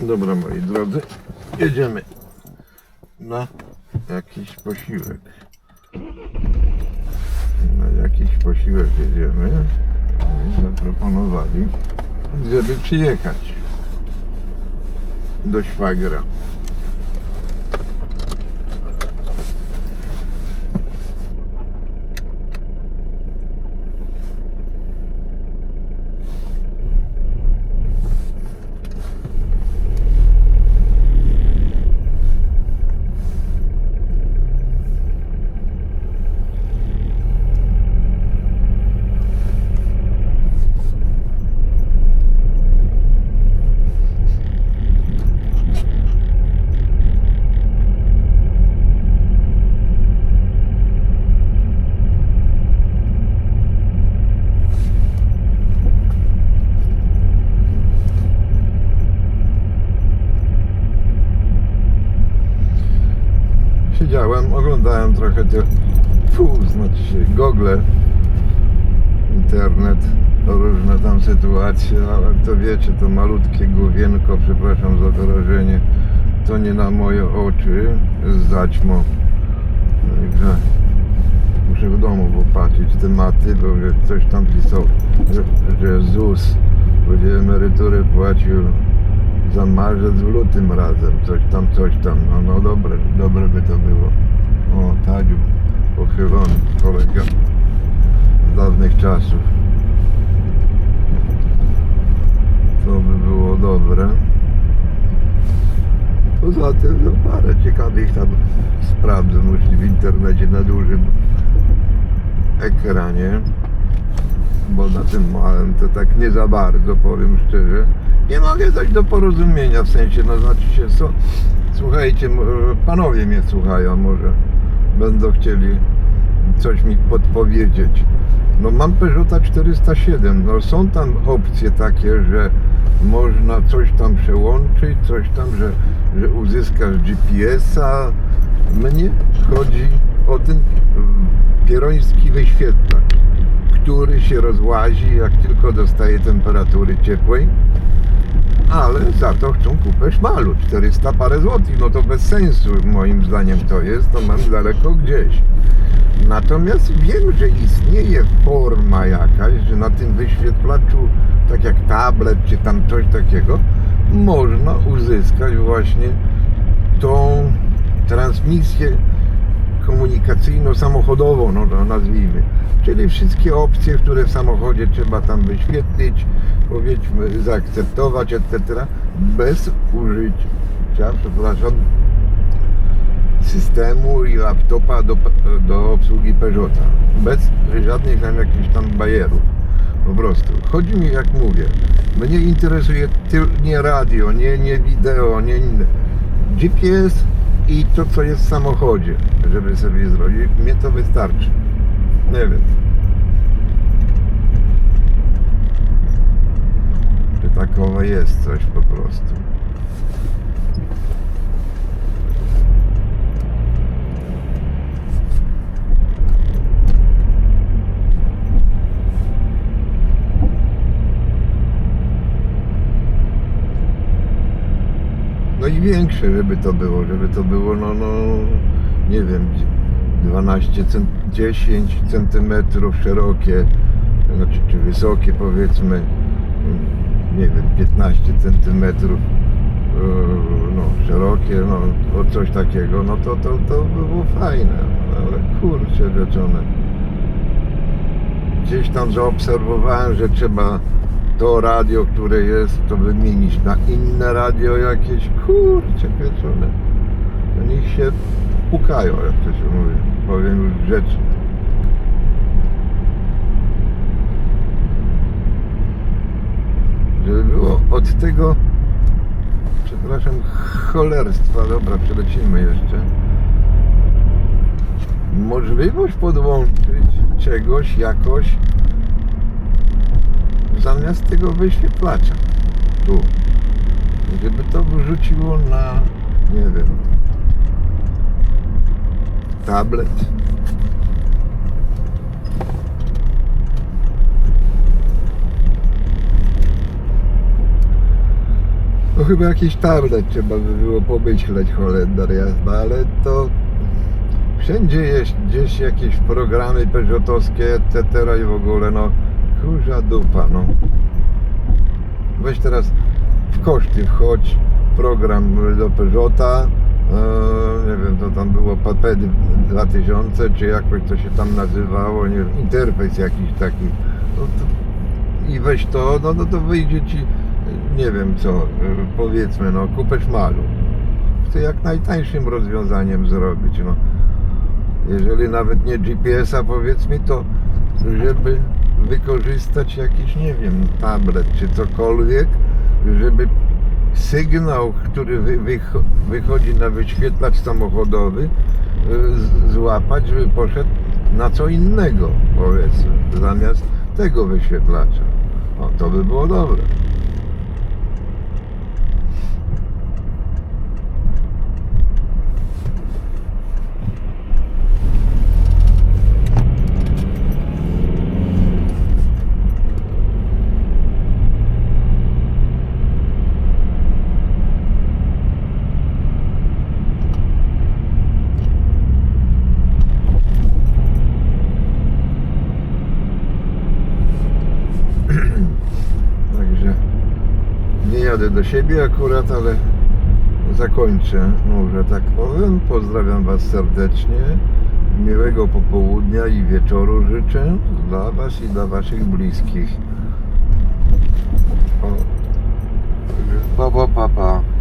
Dobra moi drodzy, jedziemy na jakiś posiłek. Na jakiś posiłek jedziemy. I zaproponowali, żeby przyjechać do szwagra. Siedziałem, oglądałem trochę te, fu, znaczy się, Google, internet, różne tam sytuacje, ale to wiecie, to malutkie główienko, przepraszam za wyrażenie, to nie na moje oczy, z zaćmo. Także muszę w domu popatrzeć tematy, bo coś tam pisał, że, że ZUS będzie emeryturę płacił za marzec w lutym razem, coś tam, coś tam. No, no dobre, dobre by to było. O, Tadziu, pochylony kolega z dawnych czasów. To by było dobre. Poza tym no, parę ciekawych tam sprawdzę musi w internecie na dużym ekranie bo na tym małym to tak nie za bardzo, powiem szczerze. Nie mogę dojść do porozumienia, w sensie, no znaczy się, so, słuchajcie, panowie mnie słuchają, może będą chcieli coś mi podpowiedzieć. No mam Peugeota 407, no są tam opcje takie, że można coś tam przełączyć, coś tam, że, że uzyskasz GPS-a. Mnie chodzi o ten pieroński wyświetlacz który się rozłazi jak tylko dostaje temperatury ciepłej, ale za to chcą kupę szmalu, 400 parę złotych, no to bez sensu moim zdaniem to jest, to mam daleko gdzieś. Natomiast wiem, że istnieje forma jakaś, że na tym wyświetlaczu, tak jak tablet czy tam coś takiego, można uzyskać właśnie tą transmisję komunikacyjno-samochodową, no to nazwijmy. Czyli wszystkie opcje, które w samochodzie trzeba tam wyświetlić, powiedzmy, zaakceptować, etc. bez użycia, przepraszam, systemu i laptopa do, do obsługi Peugeota. Bez żadnych tam jakichś tam bajerów. Po prostu. Chodzi mi, jak mówię, mnie interesuje nie radio, nie, nie wideo, nie. GPS i to, co jest w samochodzie, żeby sobie zrobić. Mnie to wystarczy. Nie wiem. Czy takowe jest coś po prostu. No i większe, żeby to było, żeby to było, no, no nie wiem, 12, cen- 10 centymetrów szerokie, znaczy, czy wysokie powiedzmy, nie wiem, 15 centymetrów yy, no, szerokie, no, o coś takiego, no to, to, to by było fajne, ale kurczę wieczone. Gdzieś tam zaobserwowałem, że trzeba to radio, które jest, to wymienić na inne radio jakieś, kurczę pieczone. To niech się pukają, jak to się mówi, powiem już grzecznie. Żeby było od tego, przepraszam, cholerstwa, dobra, przelecimy jeszcze. Możliwość podłączyć czegoś jakoś zamiast tego wyświetlacza. Tu. Żeby to wrzuciło na nie wiem tablet. No chyba jakiś tablet trzeba by było pomyśleć, Holender jazda, ale to wszędzie jest gdzieś jakieś programy peżotowskie, etc. i w ogóle, no kurza dupa, no. Weź teraz w koszty wchodź, program do Peugeota, e, nie wiem, to tam było PPD 2000, czy jakoś to się tam nazywało, nie wiem, interfejs jakiś taki. No to, I weź to, no, no to wyjdzie ci, nie wiem co, e, powiedzmy, no kupę szmalu. Chcę jak najtańszym rozwiązaniem zrobić, no. Jeżeli nawet nie GPS-a powiedzmy, to żeby wykorzystać jakiś, nie wiem, tablet czy cokolwiek, żeby sygnał, który wy, wycho- wychodzi na wyświetlacz samochodowy, y, złapać, żeby poszedł na co innego, powiedzmy, zamiast tego wyświetlacza. O, to by było dobre. Także nie jadę do siebie akurat, ale zakończę, może tak powiem. Pozdrawiam Was serdecznie. Miłego popołudnia i wieczoru życzę dla Was i dla Waszych bliskich. Pa, pa, pa, pa.